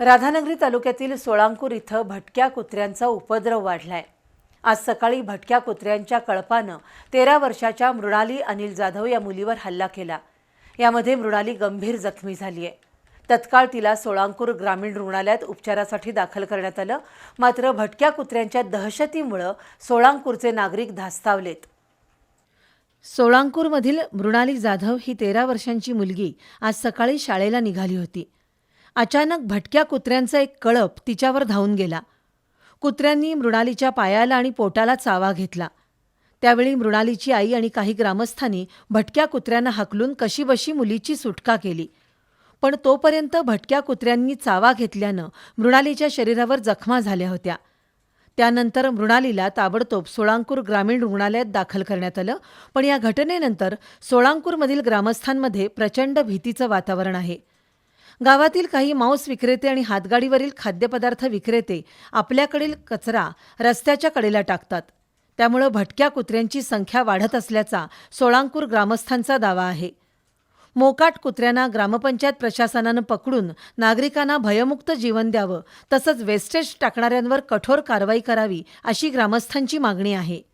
राधानगरी तालुक्यातील सोळांकूर इथं भटक्या कुत्र्यांचा उपद्रव वाढलाय. आज सकाळी भटक्या कुत्र्यांच्या कळपानं तेरा वर्षाच्या मृणाली अनिल जाधव या मुलीवर हल्ला केला. यामध्ये मृणाली गंभीर जखमी झाली आहे तत्काळ तिला सोळांकूर ग्रामीण रुग्णालयात उपचारासाठी दाखल करण्यात आलं. मात्र भटक्या कुत्र्यांच्या दहशतीमुळं सोळांकूरचे नागरिक धास्तावलेत. सोळांकूरमधील मृणाली जाधव ही तेरा वर्षांची मुलगी आज सकाळी शाळेला निघाली होती. अचानक भटक्या कुत्र्यांचा एक कळप तिच्यावर धावून गेला. कुत्र्यांनी मृणालीच्या पायाला आणि पोटाला चावा घेतला. त्यावेळी मृणालीची आई आणि काही ग्रामस्थांनी भटक्या कुत्र्यांना हाकलून कशीबशी मुलीची सुटका केली. पण तोपर्यंत भटक्या कुत्र्यांनी चावा घेतल्यानं मृणालीच्या शरीरावर जखमा झाल्या होत्या. त्यानंतर मृणालीला ताबडतोब सोळांकूर ग्रामीण रुग्णालयात दाखल करण्यात आलं पण या घटनेनंतर सोळांकूरमधील ग्रामस्थांमध्ये प्रचंड भीतीचं वातावरण आहे. गावातील काही मांस विक्रेते आणि हातगाडीवरील खाद्यपदार्थ विक्रेते आपल्याकडील कचरा रस्त्याच्या कडेला टाकतात. त्यामुळं भटक्या कुत्र्यांची संख्या वाढत असल्याचा सोळांकूर ग्रामस्थांचा दावा आहे. मोकाट कुत्र्यांना ग्रामपंचायत प्रशासनानं पकडून नागरिकांना भयमुक्त जीवन द्यावं तसंच वेस्टेज टाकणाऱ्यांवर कठोर कारवाई करावी अशी ग्रामस्थांची मागणी आहे.